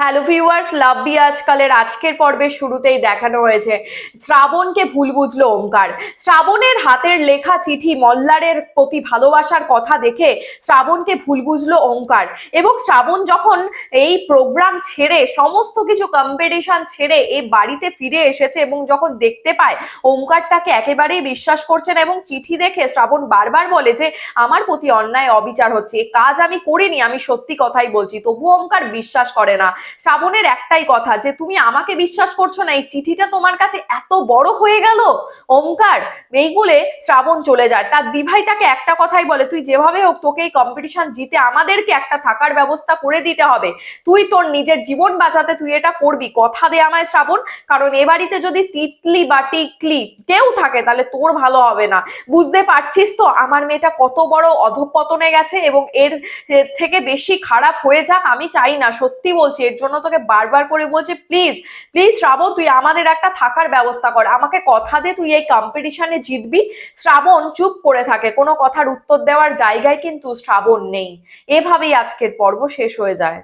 Hello viewers লাভবি আজকালের আজকের পর্বের শুরুতেই দেখানো হয়েছে। শ্রাবণকে ভুল বুঝলো ওমকার। শ্রাবণের হাতের লেখা চিঠি মল্লারের প্রতি ভালোবাসার কথা দেখে শ্রাবণকে ভুল বুঝলো ওমকার। এবং শ্রাবণ যখন এই প্রোগ্রাম ছেড়ে, সমস্ত কিছু কম্পিটিশন ছেড়ে এই বাড়িতে ফিরে এসেছে এবং যখন দেখতে পায়, ওমকার তাকে একেবারেই বিশ্বাস করছে না এবং চিঠি দেখে শ্রাবণ বারবার বলে যে, আমার প্রতি অন্যায় অবিচার হচ্ছে কাজ আমি করিনি, আমি সত্যি কথাই বলছি। তবু ওমকার বিশ্বাস করে না। শ্রাবণের একটাই কথা যে তুমি আমাকে বিশ্বাস করছ না, এই চিঠিটা তোমার কাছে এত বড় হয়ে গেল। ওমকার এই বলে শ্রাবণ চলে যায়। তার দিভাই তাকে একটা কথাই বলে, তুই যেভাবে হোক তোকে এই কম্পিটিশন জিতে আমাদেরকে একটা থাকার ব্যবস্থা করে দিতে হবে। তুই তোর নিজের জীবন বাঁচাতে তুই এটা করবি। কথা দে আমায় শ্রাবণ, কারণ এ বাড়িতে যদি তিতলি বা টিকলি কেউ থাকে, তাহলে তোর ভালো হবে না। বুঝতে পারছিস তো? আমার মেয়েটা কত বড় অধঃপতনে গেছে এবং এর থেকে বেশি খারাপ হয়ে যাক, আমি চাই না। সত্যি বলছি, এর জন্য তোকে বারবার করে বলছে প্লিজ প্লিজ শ্রাবণ, তুই আমাদের একটা থাকার ব্যবস্থা কর। আমাকে কথা দে, তুই এই কম্পিটিশনে জিতবি। শ্রাবণ, চুপ করে থাকে। কোনো কথার উত্তর দেওয়ার জায়গায় কিন্তু শ্রাবণ নেই। এভাবেই আজকের পর্ব শেষ হয়ে যায়।